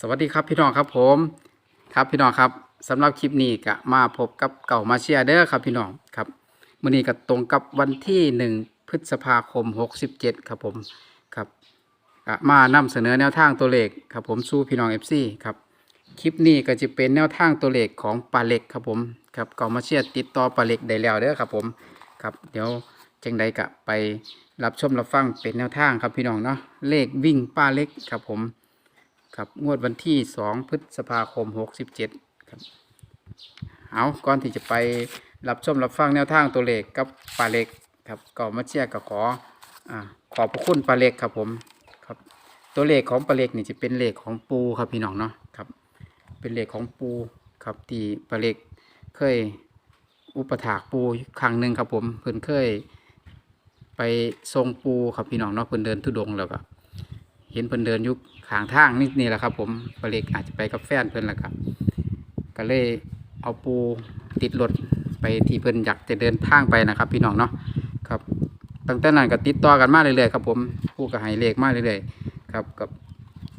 สวัสดีครับพี่น้องครับผมครับพี่น้องครับสำหรับคลิปนี้ก็มาพบกับเก่ามาเชียเด้อครับพี่น้องครับมื้อนี้ก็ตรงกับวันที่1พฤษภาคม 67 ครับผมครับก็มานำเสนอแนวทางตัวเลขครับผมสู้พี่น้อง FC ครับคลิปนี้ก็จะเป็นแนวทางตัวเลขของปลาเล็กครับผมครับเก่ามาเชียติดต่อปลาเล็กได้แล้วเด้อครับผมครับเดี๋ยวจังใดก็ไปรับชมรับฟังเป็นแนวทางครับพี่น้องเนาะเลขวิ่งปลาเล็กครับผม ครับงวดวันที่ 2 พฤษภาคม 67 ครับ เอาก่อนที่จะไปรับชมรับฟังแนวทางตัวเลขกับปลาเล็กครับก็มาเชียร์ก็ขออ่าขอบพระคุณปลาเล็กครับผมครับ ตัวเลขของปลาเล็กนี่จะเป็นเลขของปูครับพี่น้องเนาะครับ เป็นเลขของปูครับที่ปลาเล็กเคยอุปถากปูครั้งหนึ่งครับผมเพิ่นเคยไปทรงปูครับพี่น้องเนาะเพิ่นเดินทุดงแล้วก็ เห็นเพิ่นเดินยุคขางทางนี่นี่แหละครับ ผมปลาเล็กอาจจะไปกับแฟนเพิ่นแหละครับ ก็เลยเอาปูติดรถไปที่เพิ่นอยากจะเดินทางไปนะครับ พี่น้องเนาะครับตั้งแต่นั้นก็ติดต่อกันมาเรื่อยๆครับผมผู้ก็ให้เลขมาเรื่อยๆครับกับ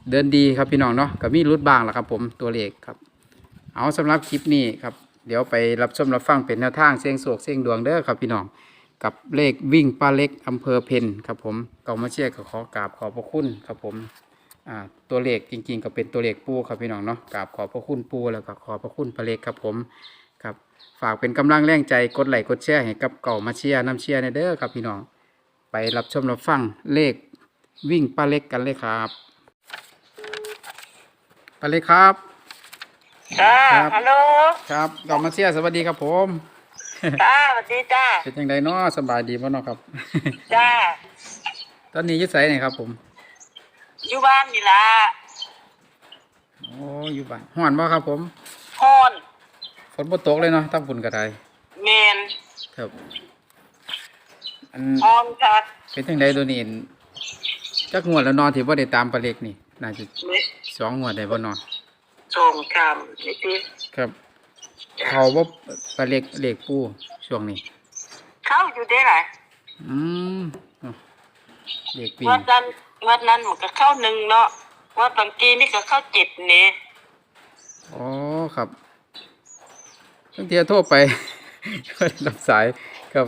เดินดีครับพี่น้องเนาะก็มีรุดบางแหละครับ ผมตัวเลขครับ เอาสำหรับคลิปนี้ครับเดี๋ยวไปรับชมรับฟังเป็นแนวทางเสียงโศกเสียงดวงเด้อครับพี่น้อง กับเลขวิ่งป้าเล็กอำเภอเพนครับผมเก่ามาเชียร์ก็ขอกราบขอบพระคุณครับผมอ่าตัวเลขจริงๆ ก็เป็นตัวเลขปูครับพี่น้องเนาะกราบขอบพระคุณปูแล้วก็ขอบพระคุณป้าเล็กครับผมครับฝากเป็นกำลังแรงใจกดไลค์กดแชร์ให้กับเก่ามาเชียร์น้ำเชียร์ในเด้อครับพี่น้องไปรับชมรับฟังเลขวิ่งป้าเล็กกันเลยครับป้าเล็กครับจ้าครับฮัลโหลครับเก่ามาเชียร์สวัสดีครับผม จ้าสวัสดีจ้าเป็นยังไงเนาะสบายดีป่ะเนาะครับ จ้า ตอนนี้อยุ่ไสนี่ครับ ผมอยู่บ้านนี่ล่ะโอ้อยู่บ้านฮ้อนบ่ครับ ผม ฮอนฝนบ่ตกเลยเนาะตั้งฝนกระไดเมนครับ อันฮอนคักเป็นจังไดตัวนี้จักงวดแล้วเนอนที่บ่ได้ตามปลาเล็กนี่ น่าจะไม่สองงวดได้บ่เนาะส่งคำนี่สิครับ เขาบ่ปลาเล็กเล็กปูช่วงนี้ เข้าอยู่ได้หรออืมเอาเล็กปีวัดนั้นวัดนั้นมันก็เข้าหนึ่งเนาะวัดบางทีนี่ก็เข้าเจ็ดนี่อ๋อครับตั้งเที่ยโทรไปรับสายครับ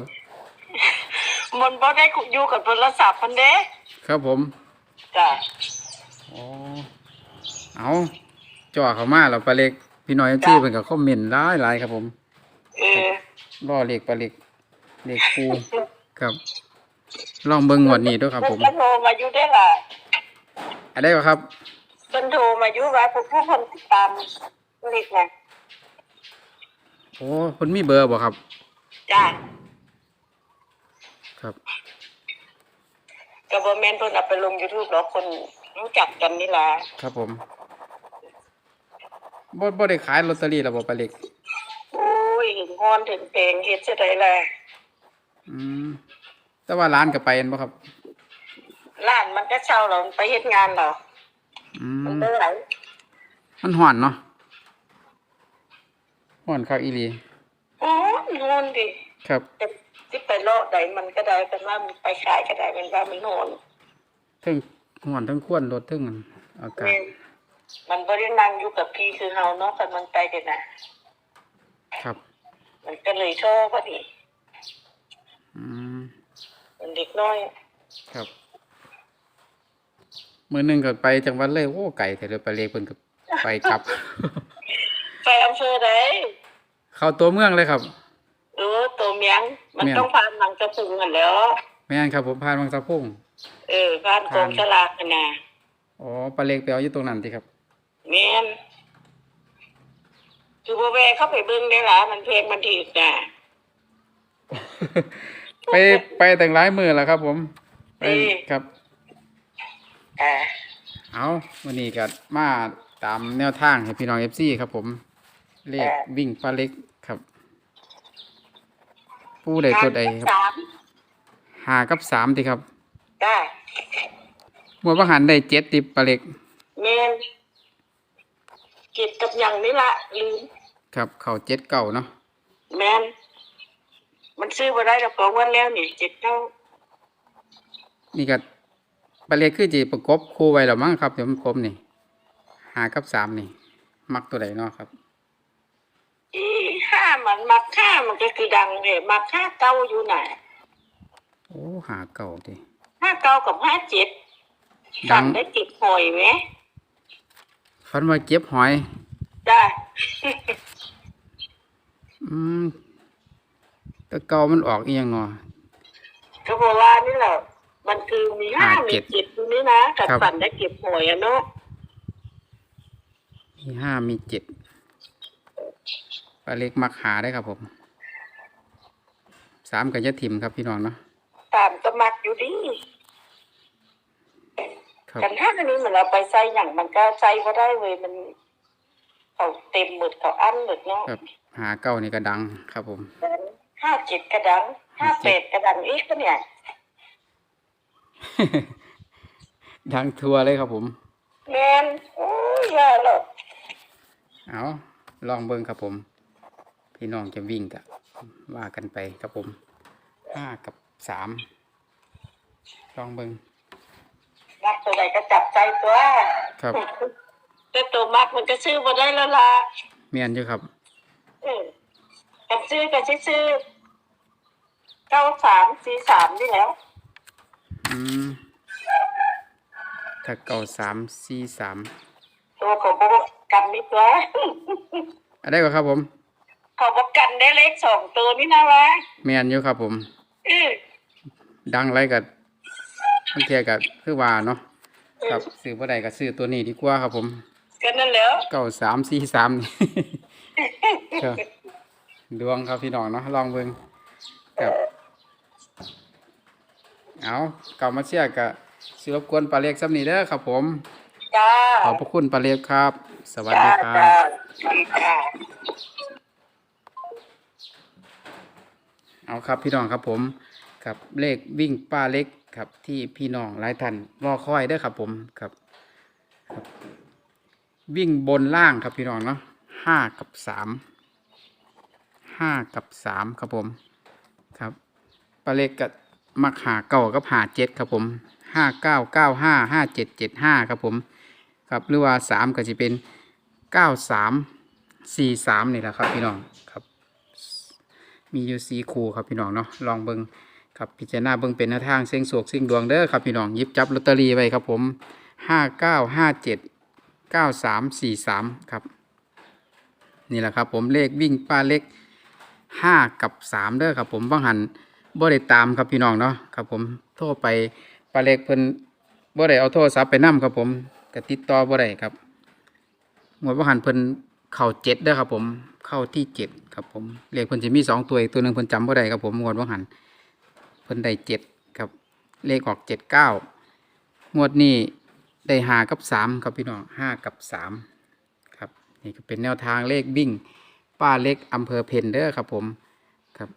มันบ่ได้อยู่กับโทรศัพท์พันเด้ครับผมจ้าอ๋อเอาจ่อเข้ามาแล้วปลาเล็ก พี่น้อยที่เพิ่นก็คอมเมนต์หลายๆครับผมเออรอเล็กปลาเล็กเล็กปูครับ ลองเบิ่งงวดนี้ด้วยครับผมเพิ่นโทรมาอยู่ได้ล่ะอันได้บ่ครับ เพิ่นโทรมาอยู่ว่าผู้ผู้คนติดตามเล็กนะโอ้เพิ่นมีเบอร์บ่ครับ จ้าครับ ก็บ่แม่นเพิ่นเอาไปลง YouTube หรอกคนรู้จักกันนี่ล่ะครับผม บ่บ่ได้ขายลอตเตอรี่แล้วบ่ปลาเล็กโอ้ยหึงฮอนถึงเพลงเฮ็ดจะได้ล่ะอืมแต่ว่าร้านก็ไปแม่นบ่ครับ ร้านมันก็เช่าเราไปเฮ็ดงานเหรออืมันมเป็นไหนมันฮ้อนเนาะฮ้อนคักอีหลีอ๋อนอนดิครับแต่ที่ไปเลาะใดมันก็ได้แต่ว่ามันไปขายก็ได้มันว่ามันนอนเทั้งฮ้อนเทั้งควนรถเทั้งอากาศแม่นมันบ่ได้นั่งอยู่กับพี่คือเฮาเนาะแต่มันไปเด็ดน่ะครับ มันก็เลยโชว์พอดีอืมมันเด็กน้อย ครับมื้อหนึงก็ไปจังหวัดเลยโอ้ไกลแต่เด้อปลาเล็กเพิ่นก็ไปกลับ ไปอำเภอใดเข้าตัวเมืองเลยครับเออตัวเมียง มันเมียงต้องผ่านหนังจะพุงกันแหล้วแม่นครับ ผมผ่านวังสะพุ่งเออผ่านกองฉลากนั่นน่ะอ๋อปลาเล็กไปเอาอยู่ตรงนั้นสิครับ แม่นคือบ่แวะเข้าไปเบิ่งได้ล่ะมันเพลงมันถูกน่ะไปไปแต่งหลายมือแล้วครับ ผมไปเอ้ยครับ อ่าเอาวันนี้ก็มาตามแนวทางให้พี่น้องเอฟซีครับ ผมเลขวิ่งปลาเล็กครับ ผู้ใดตัวใดครับสามหากับสามทีครับจ้าหมวดว่าหันได้เจ็ดติปลาเล็ก แม่น เก็บกับหยังนี่ละลืมครับเข่าเจ็ดเก่าเนาะแม่นมันซื้อบ่ได้ดอกของวันแล้วนี่เจ็ดเท่านี่ก็ปลาเล็กคือจีประกบคู่ไว้แล้วมั้งครับเดี๋ยวมันครบนี่หากับสามนี่ มักตัวใดเนาะครับอีห้ามันมักห้ามันก็คือดังเลยมักห้าเก้าอยู่ไหนโอ้หาเก่าดิห้าเก้ากับห้าเจ็ดดัสั่งงได้ติดหอยไหม ฟันว่าเก็บหอยจ้าอืมแตะเก่ามันออกอีหยังเนาะก็บอกว่านี่แหละมันคือมีห้าห้ามีเจ็ดเจ็ดอยู่นี่นะกับครับสั่นได้เก็บหอยอะเนาะมีห้ามีเจ็ดปลาเล็กมักหาได้ครับผมสามกับยะถิ่มครับพี่น้องเนาะตามก็มักอยู่ดีครับ กันห้าอันนี้เหมือนเราไปใส่อย่างมันก็ใส่ก็ได้เว้ยมัน เขาเต็มหมดเขาอั้นหมดเนาะครับหาเก้านี่ก็ดังครับผมห้าเจ็ดกระดังห้าห้าเจ็แปดดกระดังอีกก็เนี่ย ดังทัวร์เลยครับผมแมนโอ้ยอย่าหรอกเอาลองเบิ้งครับผม พี่น้องจะวิ่งกะว่ากันไปครับผมห้ากับสามลองเบิ้ง มักตัวใดก็จับใจตัวครับแต่ตัวมักมันก็ซื้อมาได้แล้วล่ะเมียนอยู่ครับเออกันซื้อกันซื้อเก้าสามสี่สามนี่แล้วอืมถ้าเก้าสามสี่สามตัวเขาบอกกันนี่ตัวอะไรก็ครับผม เขาบอกกันได้เลขสองตัวนี่นะวะเมียนอยู่ครับผมเออดังไรกับั นเทียกับคือว่าเนาะครับซื้อบ่ได้ก็ซื้อตัวนี้ดีกว่าครับผมกันนั่นแหล้วเก้าสามสี่สามนี่ครับดวงครับพี่น้องเนาะลองเบิ่งครับเอาเก่ามาเชียร์กับสิรบกวนปลาเล็กซ้ำนี้เด้อครับผมจ้าขอบพระคุณปลาเล็กครับ สวัสดีครัจ้าบจ้าเอาครับพี่น้องครับผมครับเลขวิ่งป้าเล็ก ครับที่พี่น้องหลายท่านรอคอยเด้อครับผมครับครับ วิ่งบนล่างครับพี่น้องเนาะห้ากับสามห้ากับสามครับผมครับป้าเล็กกับมักหาเก้ากับหาเจ็ดครับผมห้าเก้าเก้าห้าห้าเจ็ดเจ็ดห้าครับผมครับหรือว่าสามก็จะเป็นเก้าสามสี่สามนี่แหละครับพี่น้องครับ มีอยู่สีคูครับพี่น้องเนาะลองเบิ้ง ครับพิจารณาเบิงเป็นหน้าทางเสียงโศกเสียงดวงเด้อครับพี่น้องยิบจับลอตเตอรี่ไว้ครับผมห้าเก้าห้าเจ็ดเก้าสามสี่สามครับ นี่แหละครับผมเลขวิ่งป้าเล็กห้ากับสามเด้อครับผมบ้างหันบ่ได้ตามครับพี่น้องเนาะครับผมโทรไปป้าเล็กเพิ่นบ่ได้เอาโทรศัพท์ไปนํครับผมก็ติดต่อบ่ได้ครับหมวดว่าหันเพิ่นเข้าเจ็ดเด้อครับผมเข้าที่เจ็ดครับผมเลขเพิ่นจะมีสองตัวอีกตัวหนึ่งเพิ่นจำบ่ได้ครับผมหมวดว่าหัน เพิ่นได้เจ็ดครับเลขออกเจ็ดเก้างวดนี้ได้หากับสามครับพี่น้องห้ากับสามครับนี่ก็เป็นแนวทางเลขวิ่งป้าเล็กอำเภอเพนเด้อครับผมครับ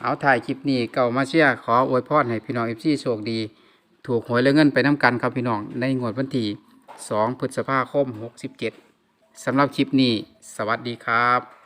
เอาถ่ายคลิปนี้เก่ามาเชียขออวยพรให้พี่น้องเอฟซีโชคดี ถูกหวยและเงินไปน้ำกันครับพี่น้องในงวดวันที่2พฤษภาคม 67สำหรับคลิปนี้ สวัสดีครับ